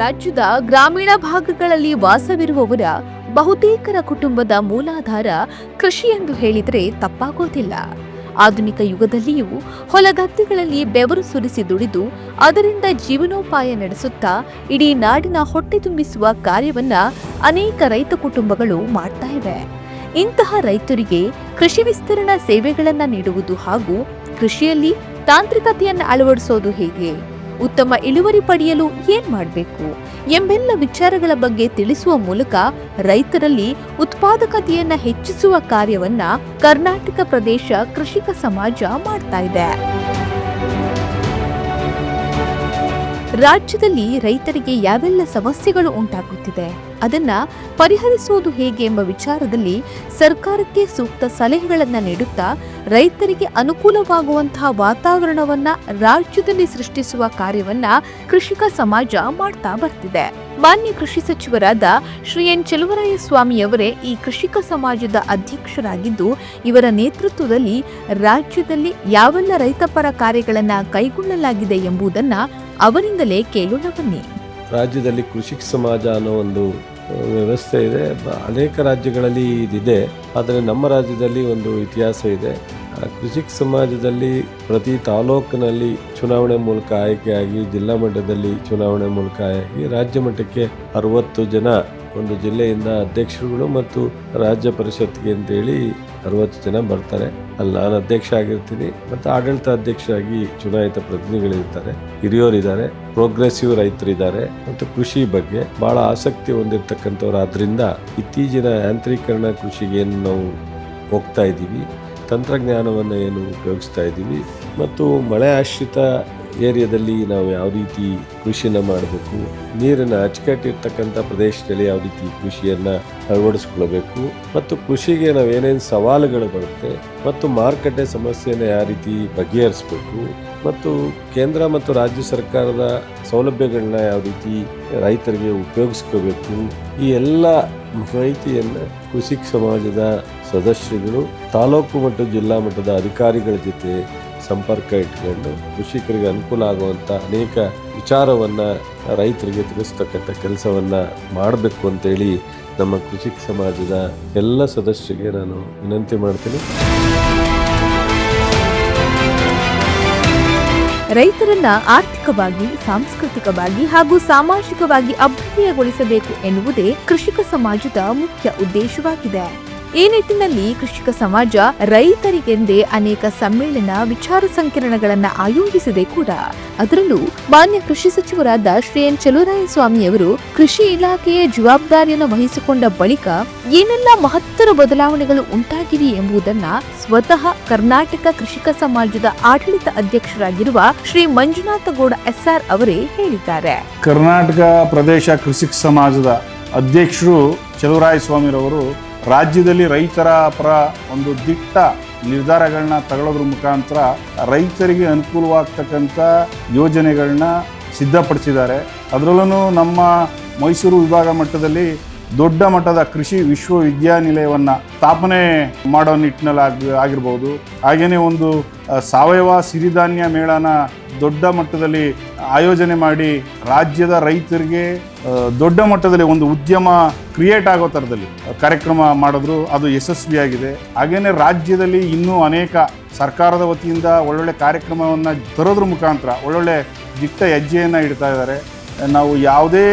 ರಾಜ್ಯದ ಗ್ರಾಮೀಣ ಭಾಗಗಳಲ್ಲಿ ವಾಸವಿರುವವರ ಬಹುತೇಕರ ಕುಟುಂಬದ ಮೂಲಾಧಾರ ಕೃಷಿ ಎಂದು ಹೇಳಿದರೆ ತಪ್ಪಾಗೋದಿಲ್ಲ. ಆಧುನಿಕ ಯುಗದಲ್ಲಿಯೂ ಹೊಲಗದ್ದೆಗಳಲ್ಲಿ ಬೆವರು ಸುರಿಸಿ ದುಡಿದು ಅದರಿಂದ ಜೀವನೋಪಾಯ ನಡೆಸುತ್ತಾ ಇಡೀ ನಾಡಿನ ಹೊಟ್ಟೆ ತುಂಬಿಸುವ ಕಾರ್ಯವನ್ನ ಅನೇಕ ರೈತ ಕುಟುಂಬಗಳು ಮಾಡ್ತಾ ಇವೆ. ಇಂತಹ ರೈತರಿಗೆ ಕೃಷಿ ವಿಸ್ತರಣಾ ಸೇವೆಗಳನ್ನ ನೀಡುವುದು ಹಾಗೂ ಕೃಷಿಯಲ್ಲಿ ತಾಂತ್ರಿಕತೆಯನ್ನು ಅಳವಡಿಸೋದು ಹೇಗೆ? ಉತ್ತಮ ಇಳುವರಿ ಪಡೆಯಲು ಏನ್ ಮಾಡಬೇಕು? ಎಂಬೆಲ್ಲ ವಿಚಾರಗಳ ಬಗ್ಗೆ ತಿಳಿಸುವ ಮೂಲಕ ರೈತರಲ್ಲಿ ಉತ್ಪಾದಕತೆಯನ್ನ ಹೆಚ್ಚಿಸುವ ಕಾರ್ಯವನ್ನ ಕರ್ನಾಟಕ ಪ್ರದೇಶ ಕೃಷಿಕ ಸಮಾಜ ಮಾಡ್ತಾ ಇದೆ. ರಾಜ್ಯದಲ್ಲಿ ರೈತರಿಗೆ ಯಾವೆಲ್ಲ ಸಮಸ್ಯೆಗಳು ಉಂಟಾಗುತ್ತಿದೆ? ಅದನ್ನ ಪರಿಹರಿಸುವುದು ಹೇಗೆ ಎಂಬ ವಿಚಾರದಲ್ಲಿ ಸರ್ಕಾರಕ್ಕೆ ಸೂಕ್ತ ಸಲಹೆಗಳನ್ನು ನೀಡುತ್ತಾ ರೈತರಿಗೆ ಅನುಕೂಲವಾಗುವಂತಹ ವಾತಾವರಣವನ್ನ ರಾಜ್ಯದಲ್ಲಿ ಸೃಷ್ಟಿಸುವ ಕಾರ್ಯವನ್ನ ಕೃಷಿಕ ಸಮಾಜ ಮಾಡ್ತಾ ಬರ್ತಿದೆ. ಮಾನ್ಯ ಕೃಷಿ ಸಚಿವರಾದ ಶ್ರೀ ಎನ್ ಚೆಲುವರಾಯಸ್ವಾಮಿಯವರೇ ಈ ಕೃಷಿಕ ಸಮಾಜದ ಅಧ್ಯಕ್ಷರಾಗಿದ್ದು, ಇವರ ನೇತೃತ್ವದಲ್ಲಿ ರಾಜ್ಯದಲ್ಲಿ ಯಾವೆಲ್ಲ ರೈತಪರ ಕಾರ್ಯಗಳನ್ನ ಕೈಗೊಳ್ಳಲಾಗಿದೆ ಎಂಬುದನ್ನ ಅವರಿಂದಲೇ ಕೇಳೋಣ ಬನ್ನಿ. ರಾಜ್ಯದಲ್ಲಿ ಕೃಷಿ ಸಮಾಜ ಅನ್ನೋ ಒಂದು ವ್ಯವಸ್ಥೆ ಇದೆ. ಅನೇಕ ರಾಜ್ಯಗಳಲ್ಲಿ ಇದಿದೆ. ಆದರೆ ನಮ್ಮ ರಾಜ್ಯದಲ್ಲಿ ಒಂದು ಇತಿಹಾಸ ಇದೆ. ಕೃಷಿ ಕೃಷಿಕ ಸಮಾಜದಲ್ಲಿ ಪ್ರತಿ ತಾಲೂಕಿನಲ್ಲಿ ಚುನಾವಣೆ ಮೂಲಕ ಆಯ್ಕೆಯಾಗಿ ಜಿಲ್ಲಾ ಮಟ್ಟದಲ್ಲಿ ಚುನಾವಣೆ ಮೂಲಕ ಆಗಿ ರಾಜ್ಯ ಮಟ್ಟಕ್ಕೆ ಅರವತ್ತು ಜನ ಒಂದು ಜಿಲ್ಲೆಯಿಂದ ಅಧ್ಯಕ್ಷರುಗಳು ಮತ್ತು ರಾಜ್ಯ ಪರಿಷತ್ಗೆ ಅಂತೇಳಿ ಅರವತ್ತು ಜನ ಬರ್ತಾರೆ. ಅಲ್ಲಿ ನಾನು ಅಧ್ಯಕ್ಷ ಆಗಿರ್ತೀನಿ ಮತ್ತು ಆಡಳಿತ ಅಧ್ಯಕ್ಷರಾಗಿ ಚುನಾಯಿತ ಪ್ರತಿನಿಧಿಗಳಿರ್ತಾರೆ. ಹಿರಿಯೋರಿದ್ದಾರೆ ಪ್ರೋಗ್ರೆಸಿವ್ ರೈತರಿದ್ದಾರೆ ಮತ್ತು ಕೃಷಿ ಬಗ್ಗೆ ಬಹಳ ಆಸಕ್ತಿ ಹೊಂದಿರತಕ್ಕಂಥವ್ರು ಆದ್ದರಿಂದ ಇತ್ತೀಚಿನ ಯಾಂತ್ರೀಕರಣ ಕೃಷಿಗೆ ಏನು ನಾವು ಹೋಗ್ತಾ ಇದ್ದೀವಿ. ತಂತ್ರಜ್ಞಾನವನ್ನು ಏನು ಉಪಯೋಗಿಸ್ತಾ ಇದ್ದೀವಿ ಮತ್ತು ಮಳೆ ಆಶ್ರಿತ ಏರಿಯಾದಲ್ಲಿ ನಾವು ಯಾವ ರೀತಿ ಕೃಷಿಯನ್ನು ಮಾಡಬೇಕು ನೀರನ್ನು ಅಚ್ಚುಕಟ್ಟಿರ್ತಕ್ಕಂಥ ಪ್ರದೇಶದಲ್ಲಿ ಯಾವ ರೀತಿ ಕೃಷಿಯನ್ನು ಅಳವಡಿಸ್ಕೊಳ್ಬೇಕು, ಮತ್ತು ಕೃಷಿಗೆ ನಾವು ಏನೇನು ಸವಾಲುಗಳು ಬರುತ್ತೆ, ಮತ್ತು ಮಾರುಕಟ್ಟೆ ಸಮಸ್ಯೆಯನ್ನು ಯಾವ ರೀತಿ ಬಗೆಹರಿಸಬೇಕು, ಮತ್ತು ಕೇಂದ್ರ ಮತ್ತು ರಾಜ್ಯ ಸರ್ಕಾರದ ಸೌಲಭ್ಯಗಳನ್ನ ಯಾವ ರೀತಿ ರೈತರಿಗೆ ಉಪಯೋಗಿಸ್ಕೋಬೇಕು ಈ ಎಲ್ಲ ಮಾಹಿತಿಯನ್ನು ಕೃಷಿ ಸಮಾಜದ ಸದಸ್ಯರುಗಳು, ತಾಲೂಕು ಮತ್ತು ಜಿಲ್ಲಾ ಮಟ್ಟದ ಅಧಿಕಾರಿಗಳ ಜೊತೆ ಸಂಪರ್ಕ ಇಟ್ಕೊಂಡು ಕೃಷಿಕರಿಗೆ ಅನುಕೂಲ ಆಗುವಂಥ ಅನೇಕ ವಿಚಾರವನ್ನು ರೈತರಿಗೆ ತಿಳಿಸ್ತಕ್ಕಂಥ ಕೆಲಸವನ್ನು ಮಾಡಬೇಕು ಅಂತೇಳಿ ನಮ್ಮ ಕೃಷಿ ಸಮಾಜದ ಎಲ್ಲ ಸದಸ್ಯರಿಗೆ ನಾನು ವಿನಂತಿ ಮಾಡ್ತೀನಿ. ರೈತರನ್ನ ಆರ್ಥಿಕವಾಗಿ, ಸಾಂಸ್ಕೃತಿಕವಾಗಿ ಹಾಗೂ ಸಾಮಾಜಿಕವಾಗಿ ಅಭ್ಯುದಯಗೊಳಿಸಬೇಕು ಎನ್ನುವುದೇ ಕೃಷಿಕ ಸಮಾಜದ ಮುಖ್ಯ ಉದ್ದೇಶವಾಗಿದೆ. ಈ ನಿಟ್ಟಿನಲ್ಲಿ ಕೃಷಿಕ ಸಮಾಜ ರೈತರಿಗೆಂದೇ ಅನೇಕ ಸಮ್ಮೇಳನ ವಿಚಾರ ಸಂಕಿರಣಗಳನ್ನ ಆಯೋಜಿಸಿದೆ ಕೂಡ. ಅದರಲ್ಲೂ ಮಾನ್ಯ ಕೃಷಿ ಸಚಿವರಾದ ಶ್ರೀ ಎನ್ ಚೆಲುವರಾಯಸ್ವಾಮಿಯವರು ಕೃಷಿ ಇಲಾಖೆಯ ಜವಾಬ್ದಾರಿಯನ್ನು ವಹಿಸಿಕೊಂಡ ಬಳಿಕ ಏನೆಲ್ಲ ಮಹತ್ತರ ಬದಲಾವಣೆಗಳು ಉಂಟಾಗಿವೆ ಎಂಬುದನ್ನ ಸ್ವತಃ ಕರ್ನಾಟಕ ಕೃಷಿಕ ಸಮಾಜದ ಆಡಳಿತ ಅಧ್ಯಕ್ಷರಾಗಿರುವ ಶ್ರೀ ಮಂಜುನಾಥ ಗೌಡ ಎಸ್ಆರ್ ಅವರೇ ಹೇಳಿದ್ದಾರೆ. ಕರ್ನಾಟಕ ಪ್ರದೇಶ ಕೃಷಿಕ ಸಮಾಜದ ಅಧ್ಯಕ್ಷರು ಚಲುವರಾಯ ಸ್ವಾಮಿರವರು ರಾಜ್ಯದಲ್ಲಿ ರೈತರ ಪರ ಒಂದು ದಿಟ್ಟ ನಿರ್ಧಾರಗಳನ್ನ ತಗೊಳ್ಳೋದ್ರ ಮುಖಾಂತರ ರೈತರಿಗೆ ಅನುಕೂಲವಾಗ್ತಕ್ಕಂಥ ಯೋಜನೆಗಳನ್ನ ಸಿದ್ಧಪಡಿಸಿದ್ದಾರೆ. ಅದರಲ್ಲೂ ನಮ್ಮ ಮೈಸೂರು ವಿಭಾಗ ಮಟ್ಟದಲ್ಲಿ ದೊಡ್ಡ ಮಟ್ಟದ ಕೃಷಿ ವಿಶ್ವವಿದ್ಯಾನಿಲಯವನ್ನು ಸ್ಥಾಪನೆ ಮಾಡೋ ನಿಟ್ಟಿನಲ್ಲಿ ಆಗಿ, ಆಗಿರ್ಬೋದು. ಹಾಗೆಯೇ ಒಂದು ಸಾವಯವ ಸಿರಿಧಾನ್ಯ ಮೇಳನ ದೊಡ್ಡ ಮಟ್ಟದಲ್ಲಿ ಆಯೋಜನೆ ಮಾಡಿ ರಾಜ್ಯದ ರೈತರಿಗೆ ದೊಡ್ಡ ಮಟ್ಟದಲ್ಲಿ ಒಂದು ಉದ್ಯಮ ಕ್ರಿಯೇಟ್ ಆಗೋ ಥರದಲ್ಲಿ ಕಾರ್ಯಕ್ರಮ ಮಾಡಿದ್ರು. ಅದು ಯಶಸ್ವಿಯಾಗಿದೆ. ಹಾಗೆಯೇ ರಾಜ್ಯದಲ್ಲಿ ಇನ್ನೂ ಅನೇಕ ಸರ್ಕಾರದ ವತಿಯಿಂದ ಒಳ್ಳೊಳ್ಳೆ ಕಾರ್ಯಕ್ರಮವನ್ನು ತರೋದ್ರ ಮುಖಾಂತರ ಒಳ್ಳೊಳ್ಳೆ ದಿಟ್ಟ ಹೆಜ್ಜೆಯನ್ನು ಇಡ್ತಾ ಇದ್ದಾರೆ. ನಾವು ಯಾವುದೇ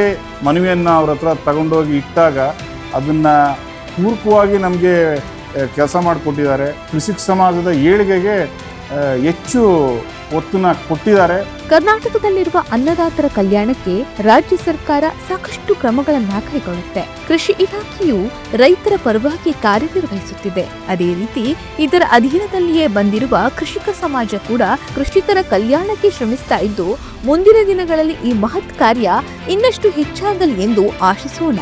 ಮನವಿಯನ್ನು ಅವ್ರ ಹತ್ರ ತಗೊಂಡೋಗಿ ಇಟ್ಟಾಗ ಅದನ್ನು ಪೂರಕವಾಗಿ ನಮಗೆ ಕೆಲಸ ಮಾಡಿಕೊಟ್ಟಿದ್ದಾರೆ. ಕೃಷಿಕ ಸಮಾಜದ ಏಳಿಗೆಗೆ ಹೆಚ್ಚು ಒತ್ತನ್ನ ಕೊಟ್ಟಿದ್ದಾರೆ. ಕರ್ನಾಟಕದಲ್ಲಿರುವ ಅನ್ನದಾತರ ಕಲ್ಯಾಣಕ್ಕೆ ರಾಜ್ಯ ಸರ್ಕಾರ ಸಾಕಷ್ಟು ಕ್ರಮಗಳನ್ನ ಕೈಗೊಳ್ಳುತ್ತೆ. ಕೃಷಿ ಇಲಾಖೆಯು ರೈತರ ಪರವಾಗಿ ಕಾರ್ಯನಿರ್ವಹಿಸುತ್ತಿದೆ. ಅದೇ ರೀತಿ ಇದರ ಅಧೀನದಲ್ಲಿಯೇ ಬಂದಿರುವ ಕೃಷಿಕ ಸಮಾಜ ಕೂಡ ಕೃಷಿಕರ ಕಲ್ಯಾಣಕ್ಕೆ ಶ್ರಮಿಸ್ತಾ ಇದ್ದು, ಮುಂದಿನ ದಿನಗಳಲ್ಲಿ ಈ ಮಹತ್ ಕಾರ್ಯ ಇನ್ನಷ್ಟು ಹೆಚ್ಚಾಗಲಿ ಎಂದು ಆಶಿಸೋಣ.